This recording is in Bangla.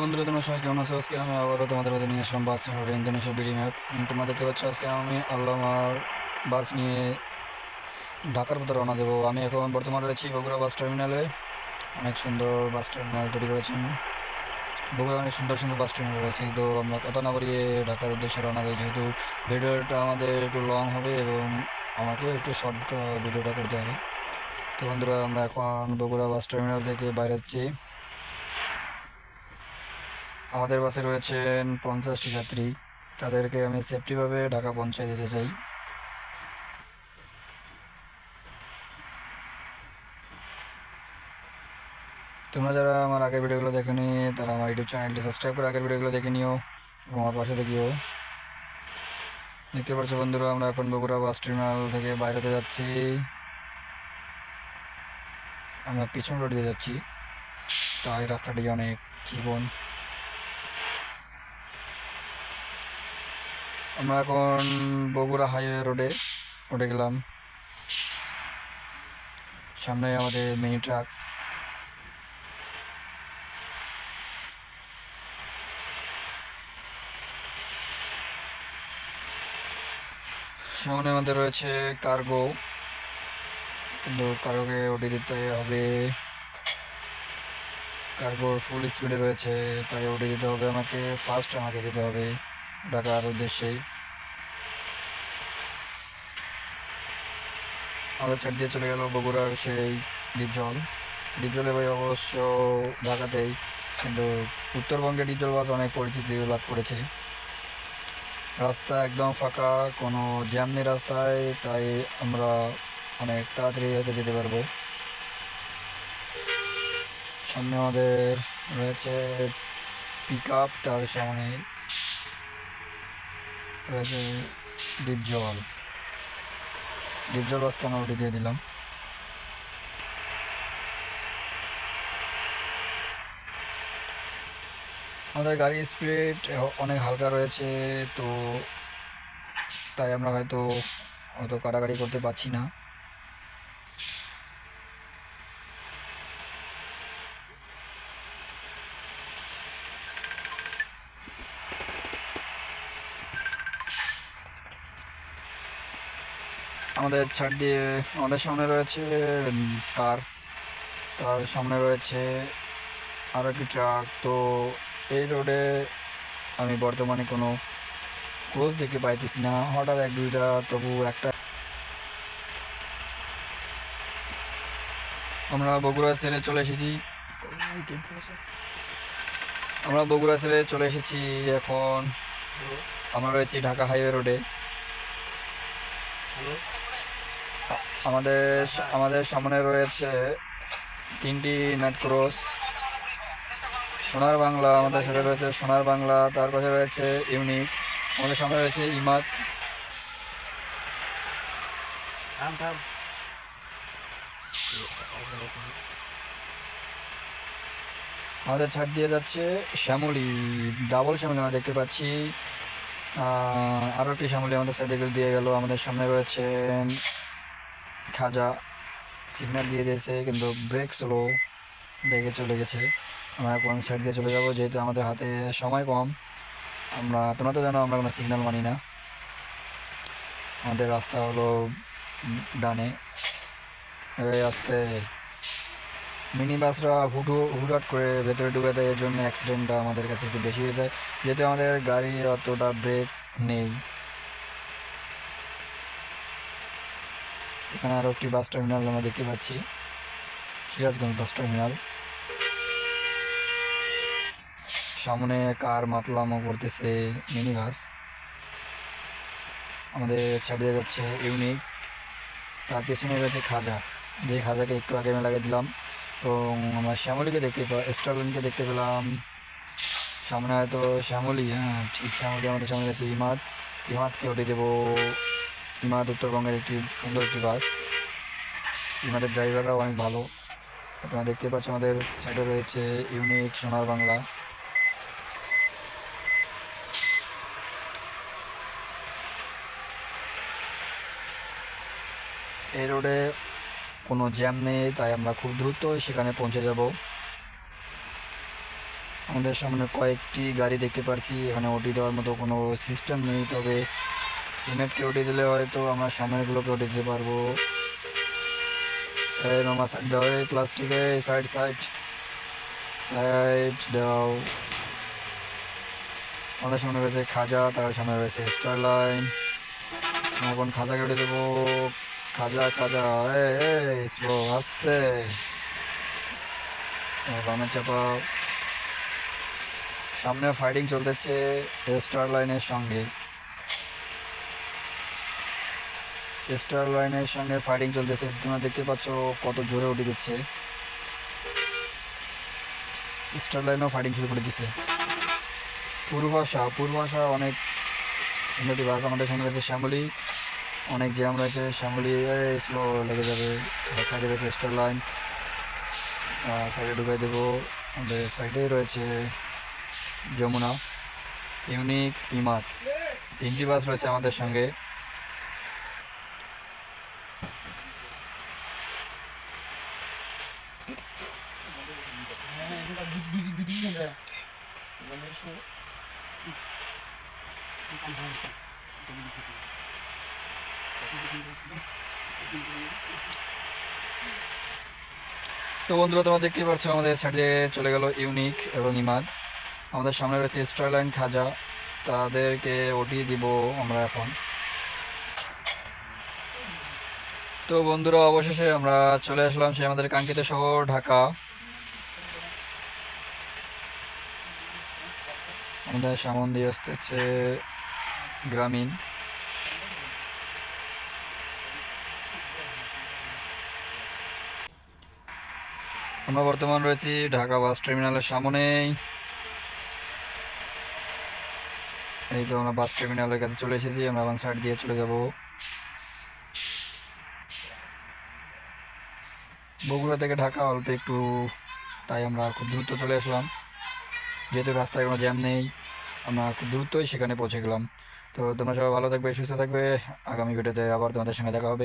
বন্ধুরা, তোমরা সবাই কেমন আছো? আজকে আমি আবারও তোমাদের মাঝে নিয়ে আসলাম বাস ইন্দোনেশিয়া বিডি ম্যাপ। তোমরা দেখতে পাচ্ছ আজকে আমি আল্লামার বাস নিয়ে ঢাকার মতো রওনা দেবো। আমি এখন বর্তমানে রয়েছি বগুড়া বাস টার্মিনালে। অনেক সুন্দর বাস টার্মিনাল তৈরি করেছেন। বগুড়া অনেক সুন্দর সুন্দর বাস টার্মিনাল রয়েছে। তো আমরা কথা না বাড়িয়ে ঢাকার উদ্দেশ্যে রওনা দিই, যেহেতু ভিডিওটা আমাদের একটু লং হবে এবং আমাকে একটু শর্ট ভিডিওটা করতে হবে। তো বন্ধুরা, আমরা এখন বগুড়া বাস টার্মিনাল থেকে বাইরে হচ্ছি আমাদের বাসে রয়েছেন পঞ্চাশটি যাত্রী। তাদেরকে আমি সেফটিভাবে ঢাকা পৌঁছে দিতে চাই। তোমরা যারা আমার আগের ভিডিওগুলো দেখেনি, তারা আমার ইউটিউব চ্যানেলটি সাবস্ক্রাইব করে আগের ভিডিওগুলো দেখে নিও এবং আমার পাশে দেখিও। দেখতে পাচ্ছ বন্ধুরা, আমরা এখন বগুড়া বাস টার্মিনাল থেকে বাইরেতে যাচ্ছি। আমরা পিছন রোড দিয়ে যাচ্ছি। তাই রাস্তাটি অনেক চিকন। আমরা এখন বগুড়া হাইওয়ে রোডে উঠে গেলাম। সামনে আমাদের মিনি ট্রাক সামনে আমাদের রয়েছে কার্গো কিন্তু কার্গোকে উঠে দিতে হবে। কার্গোর ফুল স্পিডে রয়েছে তাকে উঠে দিতে হবে আমাকে। ফার্স্ট আমাকে যেতে হবে ঢাকার উদ্দেশ্যেই। আমাদের ছাড় দিয়ে চলে গেল বগুড়ার সেই দ্বীপজল। দ্বীপজলে ভাই অবশ্য ঢাকাতেই, কিন্তু উত্তরবঙ্গে ডিপজল বাস অনেক পরিচিতি লাভ করেছে। রাস্তা একদম ফাঁকা, কোনো জ্যাম নেই রাস্তায়, তাই আমরা অনেক তাড়াতাড়ি হতে যেতে পারব। সামনে আমাদের রয়েছে পিক আপ তার সামনে রয়েছে ডিপজল ডিপজল বাসকে আমরা ওটি দিয়ে দিলাম। আমাদের গাড়ির স্পিড অনেক হালকা রয়েছে, তো তাই আমরা হয়তো হয়তো কাটাকাটি করতে পারছি না। আমাদের ছাড় দিয়ে আমাদের সামনে রয়েছে কার তার সামনে রয়েছে আরও একটি ট্রাক। তো এই রোডে আমি বর্তমানে কোনো ক্লোজ দেখতে পাইতেছি না। হঠাৎ এক, দুইটা, তবু একটা। আমরা বগুড়া ছেড়ে চলে এসেছি। আমরা বগুড়া ছেড়ে চলে এসেছি এখন। আমরা রয়েছি ঢাকা হাইওয়ে রোডে আমাদের আমাদের সামনে রয়েছে তিনটি নেট ক্রস সোনার বাংলা আমাদের সাথে রয়েছে সোনার বাংলা তার পাশে রয়েছে ইউনিক আমাদের সামনে রয়েছে ইমাদ। আমাদের ছাড় দিয়ে যাচ্ছে শ্যামলি। ডাবল শ্যামলি আমরা দেখতে পাচ্ছি। আরও একটি শ্যামলি আমাদের সাইডে দিয়ে গেল। আমাদের সামনে রয়েছে খাজা সিগন্যাল দিয়ে দিয়েছে, কিন্তু ব্রেক স্লো লেগে চলে গেছে। আমরা কোন সাইড দিয়ে চলে যাব? যেহেতু আমাদের হাতে সময় কম, আমরা, তোমরা তো জানো আমরা কোনো সিগন্যাল মানি না। আমাদের রাস্তা হলো ডানে। আসতে মিনি বাসরা হুটু, হুটহাট করে ভেতরে ঢুকে দেয়, এর জন্য অ্যাক্সিডেন্টটা আমাদের কাছে একটু বেশি হয়ে যায়। যেহেতু আমাদের গাড়ি অতটা ব্রেক নেই। এখানে আরও একটি বাস টার্মিনাল আমরা দেখতে পাচ্ছি। Sirajganj bus terminal. সামনে কার মাতলামো করতেছে মিনি বাস আমাদের ছাড়িয়ে যাচ্ছে ইউনিক। তার পেছনে রয়েছে খাজা। যে খাজাকে একটু আগে আমি লাগিয়ে দিলাম। এবং আমরা শ্যামলীকে দেখতে পা স্টারলিনকে দেখতে পেলাম। সামনে হয়তো শ্যামলী হ্যাঁ ঠিক শ্যামলী আমাদের সামনে রয়েছে ইমাদ। ইমাদকে উঠে দেবো। ইমাদ উত্তরবঙ্গের একটি সুন্দর একটি বাস। ইমাদের ড্রাইভাররাও অনেক ভালো। তোমরা দেখতে পাচ্ছ আমাদের সাইডে রয়েছে ইউনিক সোনার বাংলা। এই রোডে কোনো জ্যাম নেই, তাই আমরা খুব দ্রুত সেখানে পৌঁছে যাব। আমাদের সামনে কয়েকটি গাড়ি দেখতে পারছি, এখানে ওটি দেওয়ার মতো কোনো সিস্টেম নেই, তবে সিমেন্টকে উঠিয়ে দিলে হয়তো আমরা সামনেগুলোকে ওটি দিতে পারব। মামা সাইড দাও, এই প্লাস্টিকে সাইড সাইড সাইড দাও। আমাদের সামনে রয়েছে খাজা, তার সামনে রয়েছে স্টার লাইন এখন খাজা কেটে দেবো? খাজা খাজা, এই স্লো আস্তে। বামে চাপাও সামনে ফাইটিং চলতেছে স্টার লাইনের সঙ্গে। স্টার লাইনের সঙ্গে ফাইটিং চলতেছে। তোমরা দেখতে পাচ্ছ কত জোরে উঠে দিচ্ছে স্টার লাইনও ফাইটিং শুরু করে দিছে। পূর্বাশা পূর্বাশা অনেক সুন্দরী বাস আমাদের সঙ্গে রয়েছে। শ্যামলি, অনেক জ্যাম রয়েছে। শ্যামলি স্লো লেগে যাবে। সাইডে রয়েছে স্টার লাইন সাইডে ঢুকাই দেবো। আমাদের সাইডেই রয়েছে যমুনা। ইউনিক ইমাদ তিনটি বাস রয়েছে আমাদের সঙ্গে। তো বন্ধুরা, তোমরা দেখতেই পাচ্ছ আমাদের সাইডে চলে গেল ইউনিক এবং ইমাদ। আমাদের সামনে রয়েছে স্টারলাইন খাজা। তাদেরকে ওটি দিব আমরা এখন। তো বন্ধুরা, অবশেষে আমরা চলে আসলাম সে আমাদের কাঙ্ক্ষিত শহর, ঢাকা। আমাদের সামন দিয়ে আসতেছে গ্রামীণ। আমরা বর্তমান রয়েছি ঢাকা বাস টার্মিনালের সামনেই। এই তো আমরা বাস টার্মিনালের কাছে চলে এসেছি, আমরা বাম সাইড দিয়ে চলে যাব। বগুড়া থেকে ঢাকা অল্প একটু, তাই আমরা খুব দ্রুত চলে আসলাম। যেহেতু রাস্তায় কোনো জ্যাম নেই। আমরা খুব দ্রুতই সেখানে পৌঁছে গেলাম। তো তোমরা সবাই ভালো থাকবে, সুস্থ থাকবে। আগামী ভিডিওতে আবার তোমাদের সঙ্গে দেখা হবে।